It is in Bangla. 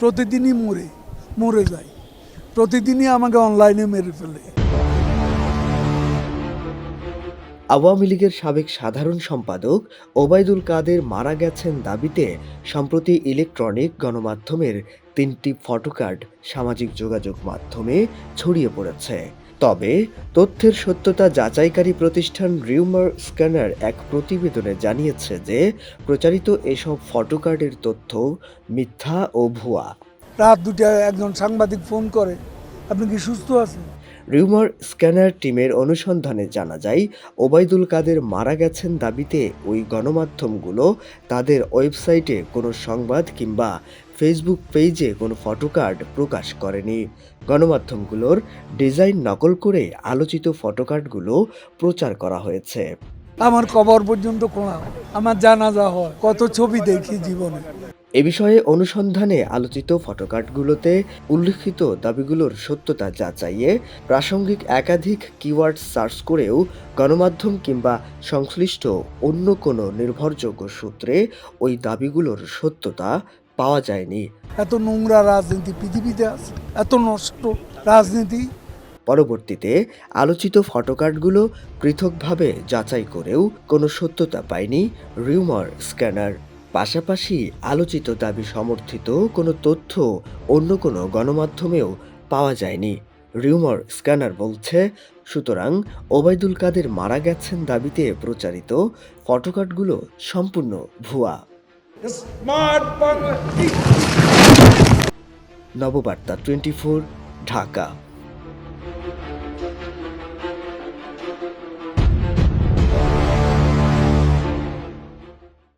প্রতিদিনই মরে মরে যায়। প্রতিদিনই আমাকে অনলাইনে মেরে ফেলে। আওয়ামী লীগের সাবেক সাধারণ সম্পাদক ওবায়দুল কাদের মারা গেছেন দাবিতে সম্প্রতি ইলেকট্রনিক গণমাধ্যমের তিনটি ফটোকার্ড সামাজিক যোগাযোগ মাধ্যমে ছড়িয়ে পড়েছে। তবে তথ্যের সত্যতা যাচাইকারী প্রতিষ্ঠান রিউমার স্ক্যানার এক প্রতিবেদনে জানিয়েছে যে প্রচারিত এসব ফটোকার্ডের তথ্য মিথ্যা ও ভুয়া। রাত দুটায় একজন সাংবাদিক ফোন করে, আপনি কি সুস্থ আছেন? রিউমার স্ক্যানার টিমের অনুসন্ধানে জানা যায়, ওবায়দুল কাদের মারা গেছেন দাবিতে ওই গণমাধ্যমগুলো তাদের ওয়েবসাইটে কোনো সংবাদ কিংবা ফেসবুক পেজে কোনো ফটোকার্ড প্রকাশ করেনি। গণমাধ্যমগুলোর ডিজাইন নকল করে আলোচিত ফটোকার্ডগুলো প্রচার করা হয়েছে। আমার কবর পর্যন্ত খোঁড়া আমার জানাজা হয়, কত ছবি দেখি জীবনে। এ বিষয়ে অনুসন্ধানে আলোচিত ফটোকার্ডগুলোতে উল্লিখিত দাবিগুলোর সত্যতা যাচাইয়ে প্রাসঙ্গিক একাধিক কিওয়ার্ড সার্চ করেও গণমাধ্যম কিংবা সংশ্লিষ্ট অন্য কোনো নির্ভরযোগ্য সূত্রে ওই দাবিগুলোর সত্যতা পাওয়া যায়নি। এত নোংরা রাজনীতি পৃথিবীতে আছে এত নষ্ট রাজনীতি। পরবর্তীতে আলোচিত ফটোকার্ডগুলো পৃথকভাবে যাচাই করেও কোনো সত্যতা পায়নি রিউমার স্ক্যানার। পাশাপাশি আলোচিত দাবি সমর্থিত কোনো তথ্য অন্য কোনো গণমাধ্যমেও পাওয়া যায়নি। রিউমার স্ক্যানার বলছে, সুতরাং ওবায়দুল কাদের মারা গেছেন দাবিতে প্রচারিত ফটোকার্ডগুলো সম্পূর্ণ ভুয়া। নববার্তা, টোয়েন্টি ঢাকা।